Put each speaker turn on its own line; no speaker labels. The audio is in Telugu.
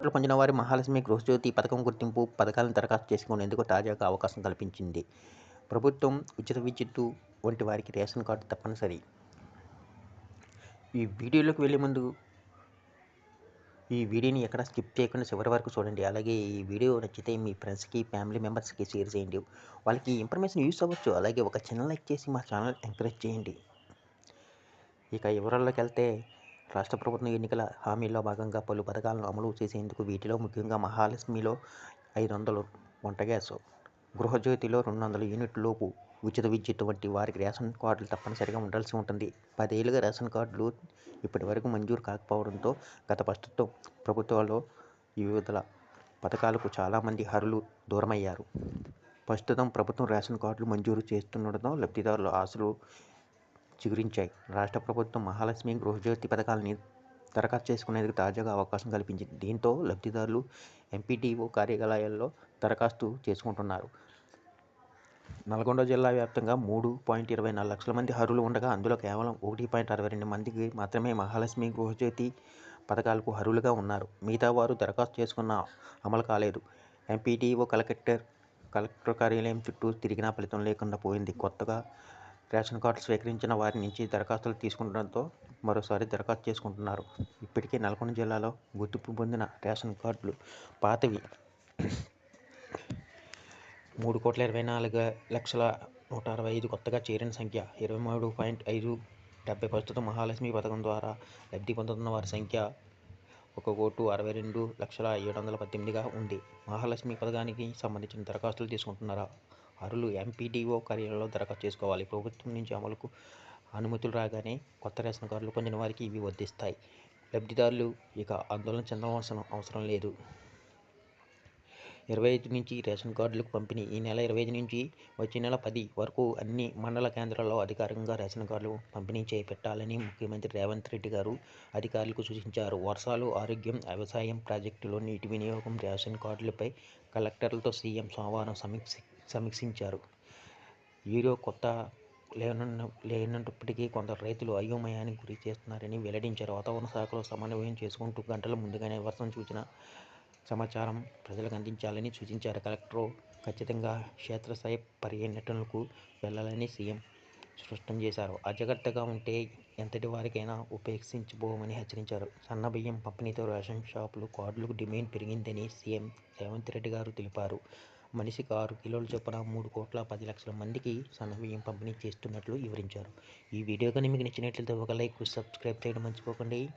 ఓట్లు పొందిన వారి మహాలక్ష్మి గృహజ్యోతి పథకం గుర్తింపు పథకాలను దరఖాస్తు చేసుకునేందుకు తాజాగా అవకాశం కల్పించింది. ప్రభుత్వం ఉచిత విద్యుత్తు వంటి వారికి రేషన్ కార్డు తప్పనిసరి. ఈ వీడియోలోకి వెళ్ళే ముందు ఈ వీడియోని ఎక్కడ స్కిప్ చేయకుండా చివరి వరకు చూడండి. అలాగే ఈ వీడియో నచ్చితే మీ ఫ్రెండ్స్కి ఫ్యామిలీ మెంబర్స్కి షేర్ చేయండి. వాళ్ళకి ఇన్ఫర్మేషన్ యూస్ అవ్వచ్చు. అలాగే ఒక చిన్న లైక్ చేసి మా ఛానల్ ఎంకరేజ్ చేయండి. ఇక వివరాల్లోకి వెళ్తే రాష్ట్ర ప్రభుత్వం ఎన్నికల హామీల్లో భాగంగా పలు పథకాలను అమలు చేసేందుకు వీటిలో ముఖ్యంగా మహాలక్ష్మిలో ఐదు వందలు వంట గ్యాస్ గృహజ్యోతిలో రెండు వందల యూనిట్లలోపు ఉచిత విద్యుత్ వంటి వారికి రేషన్ కార్డులు తప్పనిసరిగా ఉండాల్సి ఉంటుంది. పదేళ్ళుగా రేషన్ కార్డులు ఇప్పటి వరకు మంజూరు కాకపోవడంతో గత ప్రస్తుతం ప్రభుత్వాలు వివిధ పథకాలకు చాలామంది అర్హులు దూరమయ్యారు. ప్రస్తుతం ప్రభుత్వం రేషన్ కార్డులు మంజూరు చేస్తుండటంతో లబ్ధిదారుల ఆశలు చిగురించాయి. రాష్ట్ర ప్రభుత్వం మహాలక్ష్మి గృహజ్యోతి పథకాలని దరఖాస్తు చేసుకునేందుకు తాజాగా అవకాశం కల్పించింది. దీంతో లబ్ధిదారులు ఎంపీడీఓ కార్యాలయాల్లో దరఖాస్తు చేసుకుంటున్నారు. నల్గొండ జిల్లా వ్యాప్తంగా మూడు పాయింట్ ఇరవై నాలుగు లక్షల మంది అర్హులు ఉండగా అందులో కేవలం ఒకటి పాయింట్ అరవై రెండు మందికి మాత్రమే మహాలక్ష్మి గృహజ్యోతి పథకాలకు అర్హులుగా ఉన్నారు. మిగతా వారు దరఖాస్తు చేసుకున్న అమలు కాలేదు. ఎంపీటీఓ కలెక్టర్ కలెక్టర్ కార్యాలయం చుట్టూ తిరిగినా ఫలితం లేకుండా పోయింది. కొత్తగా రేషన్ కార్డులు స్వీకరించిన వారి నుంచి దరఖాస్తులు తీసుకుంటడంతో మరోసారి దరఖాస్తు చేసుకుంటున్నారు. ఇప్పటికే నల్గొండ జిల్లాలో గుర్తింపు పొందిన రేషన్ కార్డులు పాతవి. మూడు కోట్ల ఇరవై నాలుగు లక్షల నూట అరవై ఐదు కొత్తగా చేరిన సంఖ్య ఇరవై మూడు పాయింట్ ఐదు డెబ్బై ప్రస్తుతం మహాలక్ష్మి పథకం ద్వారా లబ్ధి పొందుతున్న వారి సంఖ్య ఒక కోటు అరవై రెండు లక్షల ఏడు వందల పద్దెనిమిదిగా ఉంది. మహాలక్ష్మి పథకానికి సంబంధించిన దరఖాస్తులు తీసుకుంటున్నారా? అర్హులు ఎంపీడీఓ కార్యాలయంలో దరఖాస్తు చేసుకోవాలి. ప్రభుత్వం నుంచి అమలుకు అనుమతులు రాగానే కొత్త రేషన్ కార్డులు పొందిన వారికి ఇవి వర్తిస్తాయి లబ్ధిదారులు ఇక ఆందోళన చెందవలసిన అవసరం లేదు. ఇరవై ఐదు నుంచి రేషన్ కార్డులకు పంపిణీ. ఈ నెల ఇరవై ఐదు నుంచి వచ్చే నెల పది వరకు అన్ని మండల కేంద్రాల్లో అధికారికంగా రేషన్ కార్డులు పంపిణీ చేపట్టాలని ముఖ్యమంత్రి రేవంత్ రెడ్డి గారు అధికారులకు సూచించారు. వర్షాలు ఆరోగ్యం వ్యవసాయం ప్రాజెక్టులో నీటి వినియోగం రేషన్ కార్డులపై కలెక్టర్లతో సీఎం సోమవారం సమీక్ష సమీక్షించారు. ఈరో కొత్త లేనన్న లేనప్పటికీ కొందరు రైతులు అయోమయానికి గురి చేస్తున్నారని వెల్లడించారు. వాతావరణ శాఖలో సమన్వయం చేసుకుంటూ గంటల ముందుగానే వర్షం సూచన సమాచారం ప్రజలకు అందించాలని సూచించారు. కలెక్టర్ ఖచ్చితంగా క్షేత్రస్థాయి పర్యటనలకు వెళ్ళాలని సీఎం స్పష్టం చేశారు. అజాగ్రత్తగా ఉంటే ఎంతటి వారికైనా ఉపేక్షించబోమని హెచ్చరించారు. సన్నబియ్యం పంపిణీతో రేషన్ షాపులు కార్డులకు డిమాండ్ పెరిగిందని సీఎం రేవంత్ రెడ్డి గారు తెలిపారు. మనిషికి ఆరు కిలోల చొప్పున మూడు కోట్ల పది లక్షల మందికి సన్న బియ్యం పంపిణీ చేస్తున్నట్లు వివరించారు. ఈ వీడియో కానీ మీకు నచ్చినట్లయితే ఒక లైక్ సబ్స్క్రైబ్ చేయడం మర్చిపోకండి.